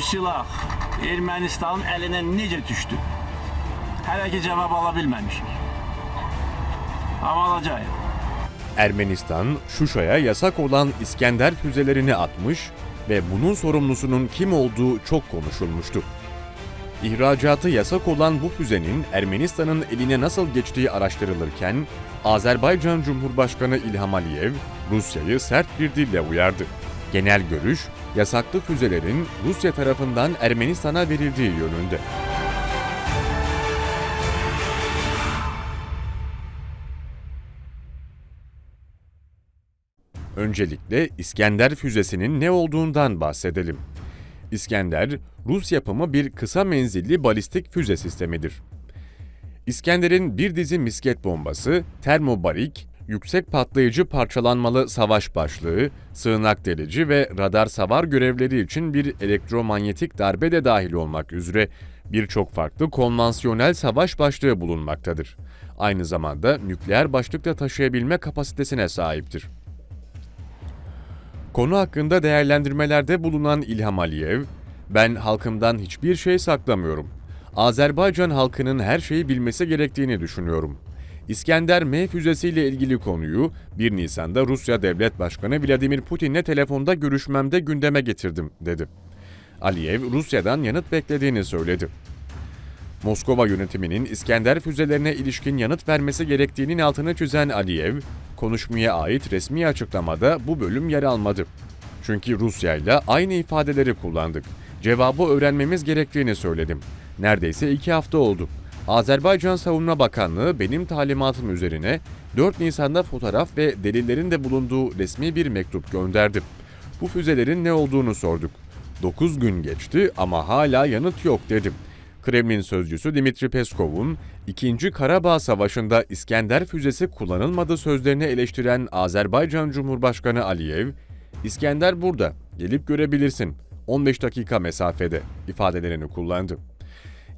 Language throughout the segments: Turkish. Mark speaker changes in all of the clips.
Speaker 1: silah Ermənistanın əlinə necə düşdü? Hələ ki cavab ala bilməmişik. Amma alacağıq.
Speaker 2: Ermenistan, Şuşa'ya yasak olan İskender füzelerini atmış ve bunun sorumlusunun kim olduğu çok konuşulmuştu. İhracatı yasak olan bu füzenin Ermenistan'ın eline nasıl geçtiği araştırılırken, Azerbaycan Cumhurbaşkanı İlham Aliyev, Rusya'yı sert bir dille uyardı. Genel görüş, yasaklı füzelerin Rusya tarafından Ermenistan'a verildiği yönünde. Öncelikle İskender füzesinin ne olduğundan bahsedelim. İskender, Rus yapımı bir kısa menzilli balistik füze sistemidir. İskender'in bir dizi misket bombası, termobarik, yüksek patlayıcı parçalanmalı savaş başlığı, sığınak delici ve radar savar görevleri için bir elektromanyetik darbe de dahil olmak üzere birçok farklı konvansiyonel savaş başlığı bulunmaktadır. Aynı zamanda nükleer başlık da taşıyabilme kapasitesine sahiptir. Konu hakkında değerlendirmelerde bulunan İlham Aliyev, ben halkımdan hiçbir şey saklamıyorum. Azerbaycan halkının her şeyi bilmesi gerektiğini düşünüyorum. İskender M füzesiyle ilgili konuyu 1 Nisan'da Rusya Devlet Başkanı Vladimir Putin'le telefonda görüşmemde gündeme getirdim, dedi. Aliyev, Rusya'dan yanıt beklediğini söyledi. Moskova yönetiminin İskender füzelerine ilişkin yanıt vermesi gerektiğinin altını çizen Aliyev, konuşmaya ait resmi açıklamada bu bölüm yer almadı. Çünkü Rusya ile aynı ifadeleri kullandık. Cevabı öğrenmemiz gerektiğini söyledim. Neredeyse iki hafta oldu. Azerbaycan Savunma Bakanlığı benim talimatım üzerine 4 Nisan'da fotoğraf ve delillerin de bulunduğu resmi bir mektup gönderdi. Bu füzelerin ne olduğunu sorduk. 9 gün geçti ama hala yanıt yok dedim. Kremlin sözcüsü Dimitri Peskov'un 2. Karabağ Savaşı'nda İskender füzesi kullanılmadı sözlerini eleştiren Azerbaycan Cumhurbaşkanı Aliyev, İskender burada, gelip görebilirsin, 15 dakika mesafede ifadelerini kullandı.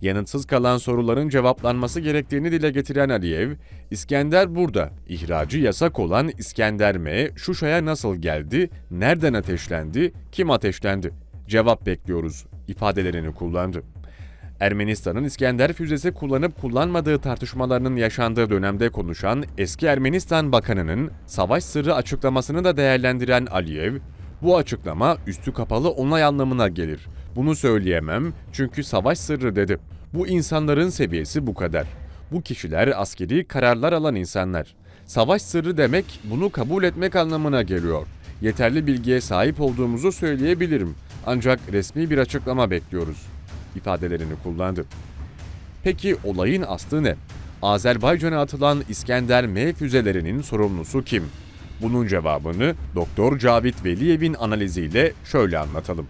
Speaker 2: Yanıtsız kalan soruların cevaplanması gerektiğini dile getiren Aliyev, İskender burada, ihracı yasak olan İskender M, Şuşa'ya nasıl geldi, nereden ateşlendi, kim ateşlendi, cevap bekliyoruz ifadelerini kullandı. Ermenistan'ın İskender füzesi kullanıp kullanmadığı tartışmalarının yaşandığı dönemde konuşan eski Ermenistan Bakanı'nın savaş sırrı açıklamasını da değerlendiren Aliyev, bu açıklama üstü kapalı onay anlamına gelir. Bunu söyleyemem çünkü savaş sırrı dedi. Bu insanların seviyesi bu kadar. Bu kişiler askeri kararlar alan insanlar. Savaş sırrı demek bunu kabul etmek anlamına geliyor. Yeterli bilgiye sahip olduğumuzu söyleyebilirim. Ancak resmi bir açıklama bekliyoruz ifadelerini kullandı. Peki olayın aslı ne? Azerbaycan'a atılan İskender M füzelerinin sorumlusu kim? Bunun cevabını Doktor Cavit Veliyev'in analiziyle şöyle anlatalım.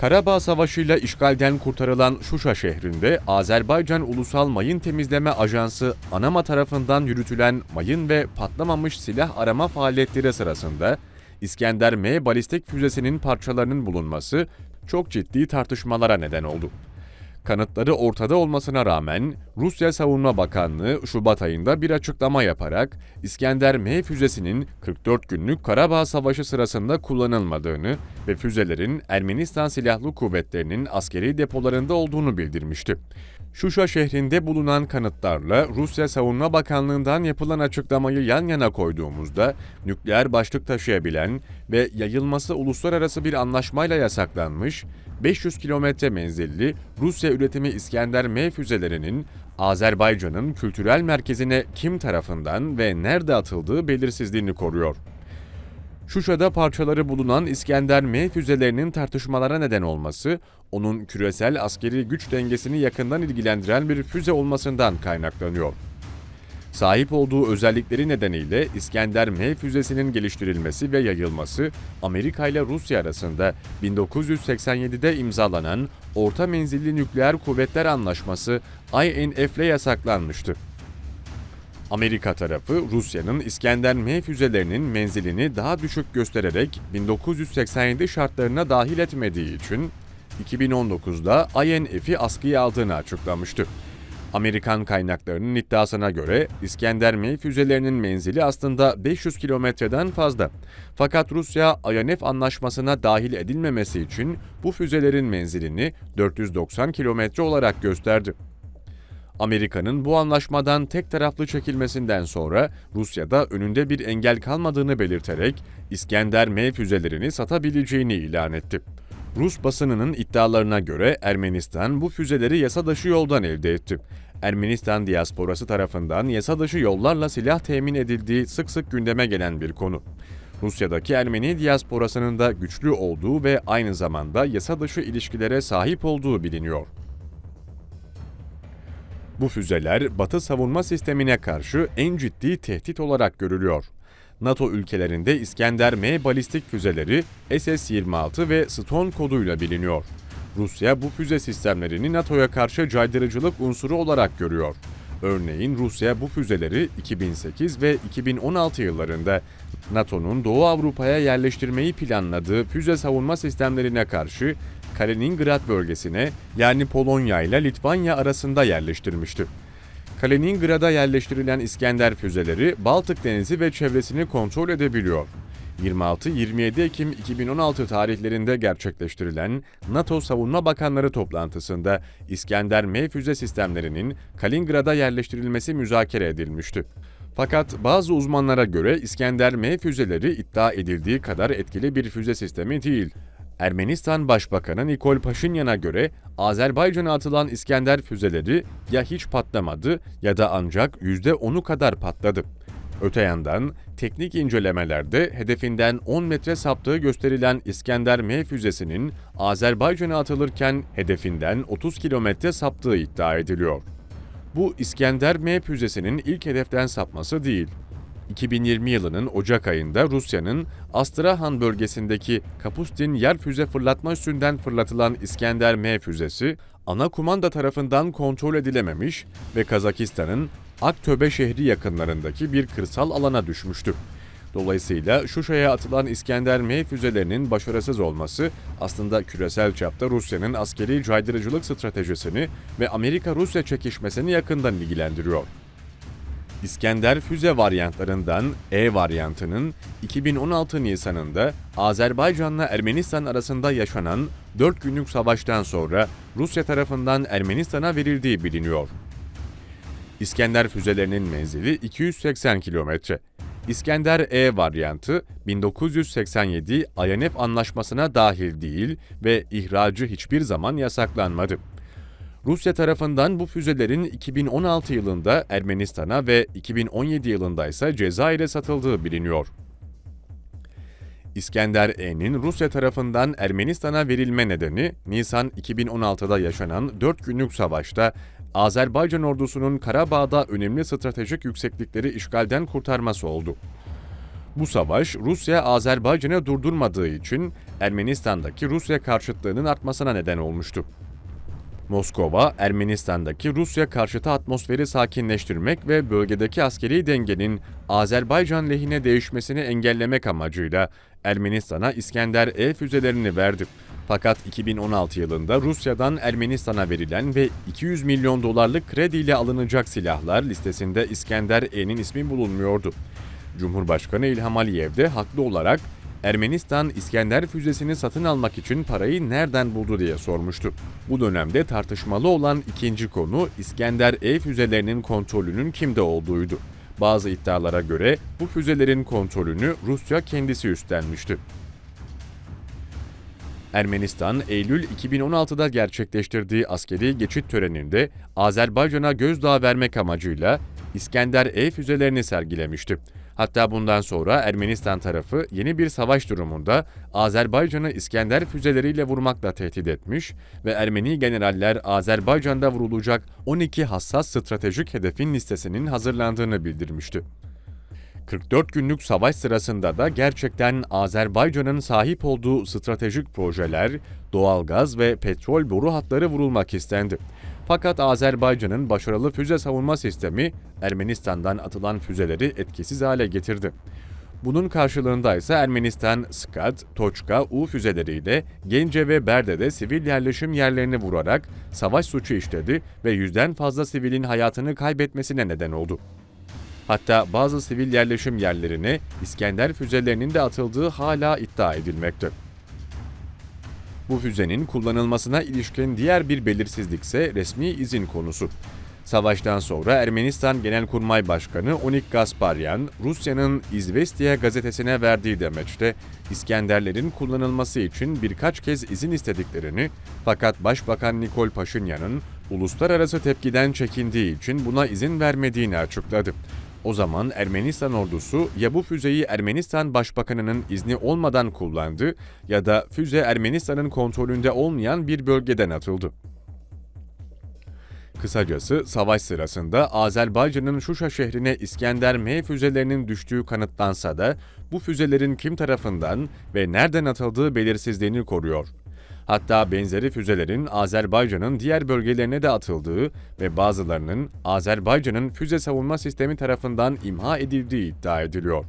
Speaker 2: Karabağ Savaşı'yla işgalden kurtarılan Şuşa şehrinde Azerbaycan Ulusal Mayın Temizleme Ajansı ANAMA tarafından yürütülen mayın ve patlamamış silah arama faaliyetleri sırasında İskender M balistik füzesinin parçalarının bulunması çok ciddi tartışmalara neden oldu. Kanıtları ortada olmasına rağmen Rusya Savunma Bakanlığı Şubat ayında bir açıklama yaparak İskender M füzesinin 44 günlük Karabağ Savaşı sırasında kullanılmadığını ve füzelerin Ermenistan Silahlı Kuvvetleri'nin askeri depolarında olduğunu bildirmişti. Şuşa şehrinde bulunan kanıtlarla Rusya Savunma Bakanlığı'ndan yapılan açıklamayı yan yana koyduğumuzda nükleer başlık taşıyabilen ve yayılması uluslararası bir anlaşmayla yasaklanmış 500 kilometre menzilli Rusya üretimi İskender M füzelerinin Azerbaycan'ın kültürel merkezine kim tarafından ve nerede atıldığı belirsizliğini koruyor. Şuşa'da parçaları bulunan İskender M füzelerinin tartışmalara neden olması, onun küresel askeri güç dengesini yakından ilgilendiren bir füze olmasından kaynaklanıyor. Sahip olduğu özellikleri nedeniyle İskender M füzesinin geliştirilmesi ve yayılması Amerika ile Rusya arasında 1987'de imzalanan Orta Menzilli Nükleer Kuvvetler Anlaşması INF ile yasaklanmıştı. Amerika tarafı Rusya'nın İskender M füzelerinin menzilini daha düşük göstererek 1987 şartlarına dahil etmediği için 2019'da INF'i askıya aldığını açıklamıştı. Amerikan kaynaklarının iddiasına göre İskender M füzelerinin menzili aslında 500 kilometreden fazla. Fakat Rusya INF anlaşmasına dahil edilmemesi için bu füzelerin menzilini 490 kilometre olarak gösterdi. Amerika'nın bu anlaşmadan tek taraflı çekilmesinden sonra Rusya'da önünde bir engel kalmadığını belirterek İskender M füzelerini satabileceğini ilan etti. Rus basınının iddialarına göre Ermenistan bu füzeleri yasa dışı yoldan elde etti. Ermenistan diasporası tarafından yasa dışı yollarla silah temin edildiği sık sık gündeme gelen bir konu. Rusya'daki Ermeni diasporasının da güçlü olduğu ve aynı zamanda yasa dışı ilişkilere sahip olduğu biliniyor. Bu füzeler Batı savunma sistemine karşı en ciddi tehdit olarak görülüyor. NATO ülkelerinde İskender M balistik füzeleri SS-26 ve Stone koduyla biliniyor. Rusya bu füze sistemlerini NATO'ya karşı caydırıcılık unsuru olarak görüyor. Örneğin Rusya bu füzeleri 2008 ve 2016 yıllarında NATO'nun Doğu Avrupa'ya yerleştirmeyi planladığı füze savunma sistemlerine karşı Kaliningrad bölgesine yani Polonya ile Litvanya arasında yerleştirmişti. Kaliningrad'a yerleştirilen İskender füzeleri Baltık Denizi ve çevresini kontrol edebiliyor. 26-27 Ekim 2016 tarihlerinde gerçekleştirilen NATO Savunma Bakanları toplantısında İskender M füze sistemlerinin Kaliningrad'a yerleştirilmesi müzakere edilmişti. Fakat bazı uzmanlara göre İskender M füzeleri iddia edildiği kadar etkili bir füze sistemi değil. Ermenistan Başbakanı Nikol Paşinyan'a göre Azerbaycan'a atılan İskender füzeleri ya hiç patlamadı ya da ancak %10'u kadar patladı. Öte yandan teknik incelemelerde hedefinden 10 metre saptığı gösterilen İskender M füzesinin Azerbaycan'a atılırken hedefinden 30 kilometre saptığı iddia ediliyor. Bu İskender M füzesinin ilk hedeften sapması değil. 2020 yılının Ocak ayında Rusya'nın Astrahan bölgesindeki Kapustin yer füze fırlatma üssünden fırlatılan İskender M füzesi, ana kumanda tarafından kontrol edilememiş ve Kazakistan'ın Aktöbe şehri yakınlarındaki bir kırsal alana düşmüştü. Dolayısıyla Şuşa'ya atılan İskender M füzelerinin başarısız olması aslında küresel çapta Rusya'nın askeri caydırıcılık stratejisini ve Amerika-Rusya çekişmesini yakından ilgilendiriyor. İskender füze varyantlarından E varyantının 2016 Nisan'ında Azerbaycan'la Ermenistan arasında yaşanan 4 günlük savaştan sonra Rusya tarafından Ermenistan'a verildiği biliniyor. İskender füzelerinin menzili 280 kilometre. İskender E varyantı 1987 INF anlaşmasına dahil değil ve ihracı hiçbir zaman yasaklanmadı. Rusya tarafından bu füzelerin 2016 yılında Ermenistan'a ve 2017 yılında ise Cezayir'e satıldığı biliniyor. İskender E'nin Rusya tarafından Ermenistan'a verilme nedeni Nisan 2016'da yaşanan 4 günlük savaşta Azerbaycan ordusunun Karabağ'da önemli stratejik yükseklikleri işgalden kurtarması oldu. Bu savaş Rusya Azerbaycan'ı durdurmadığı için Ermenistan'daki Rusya karşıtlığının artmasına neden olmuştu. Moskova, Ermenistan'daki Rusya karşıtı atmosferi sakinleştirmek ve bölgedeki askeri dengenin Azerbaycan lehine değişmesini engellemek amacıyla Ermenistan'a İskender E füzelerini verdi. Fakat 2016 yılında Rusya'dan Ermenistan'a verilen ve 200 milyon dolarlık krediyle alınacak silahlar listesinde İskender E'nin ismi bulunmuyordu. Cumhurbaşkanı İlham Aliyev de haklı olarak Ermenistan İskender füzesini satın almak için parayı nereden buldu diye sormuştu. Bu dönemde tartışmalı olan ikinci konu İskender E füzelerinin kontrolünün kimde olduğuydu. Bazı iddialara göre bu füzelerin kontrolünü Rusya kendisi üstlenmişti. Ermenistan, Eylül 2016'da gerçekleştirdiği askeri geçit töreninde Azerbaycan'a gözdağı vermek amacıyla İskender E füzelerini sergilemişti. Hatta bundan sonra Ermenistan tarafı yeni bir savaş durumunda Azerbaycan'ı İskender füzeleriyle vurmakla tehdit etmiş ve Ermeni generaller Azerbaycan'da vurulacak 12 hassas stratejik hedefin listesinin hazırlandığını bildirmişti. 44 günlük savaş sırasında da gerçekten Azerbaycan'ın sahip olduğu stratejik projeler, doğalgaz ve petrol boru hatları vurulmak istendi. Fakat Azerbaycan'ın başarılı füze savunma sistemi Ermenistan'dan atılan füzeleri etkisiz hale getirdi. Bunun karşılığında ise Ermenistan Skat, Toçka, U füzeleriyle Gence ve Berde'de sivil yerleşim yerlerini vurarak savaş suçu işledi ve yüzden fazla sivilin hayatını kaybetmesine neden oldu. Hatta bazı sivil yerleşim yerlerine İskender füzelerinin de atıldığı hala iddia edilmekte. Bu füzenin kullanılmasına ilişkin diğer bir belirsizlikse resmi izin konusu. Savaştan sonra Ermenistan Genelkurmay Başkanı Onik Gasparyan, Rusya'nın İzvestiya gazetesine verdiği demeçte İskenderlerin kullanılması için birkaç kez izin istediklerini fakat Başbakan Nikol Paşinyan'ın uluslararası tepkiden çekindiği için buna izin vermediğini açıkladı. O zaman Ermenistan ordusu ya bu füzeyi Ermenistan Başbakanı'nın izni olmadan kullandı ya da füze Ermenistan'ın kontrolünde olmayan bir bölgeden atıldı. Kısacası savaş sırasında Azerbaycan'ın Şuşa şehrine İskender M füzelerinin düştüğü kanıtlansa da bu füzelerin kim tarafından ve nereden atıldığı belirsizliğini koruyor. Hatta benzeri füzelerin Azerbaycan'ın diğer bölgelerine de atıldığı ve bazılarının Azerbaycan'ın füze savunma sistemi tarafından imha edildiği iddia ediliyor.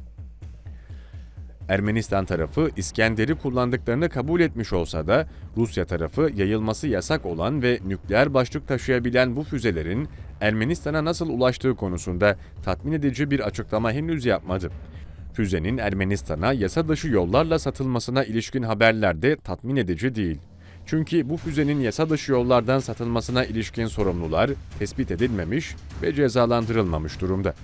Speaker 2: Ermenistan tarafı İskender'i kullandıklarını kabul etmiş olsa da Rusya tarafı yayılması yasak olan ve nükleer başlık taşıyabilen bu füzelerin Ermenistan'a nasıl ulaştığı konusunda tatmin edici bir açıklama henüz yapmadı. Füzenin Ermenistan'a yasa dışı yollarla satılmasına ilişkin haberler de tatmin edici değil. Çünkü bu füzenin yasa dışı yollardan satılmasına ilişkin sorumlular tespit edilmemiş ve cezalandırılmamış durumda.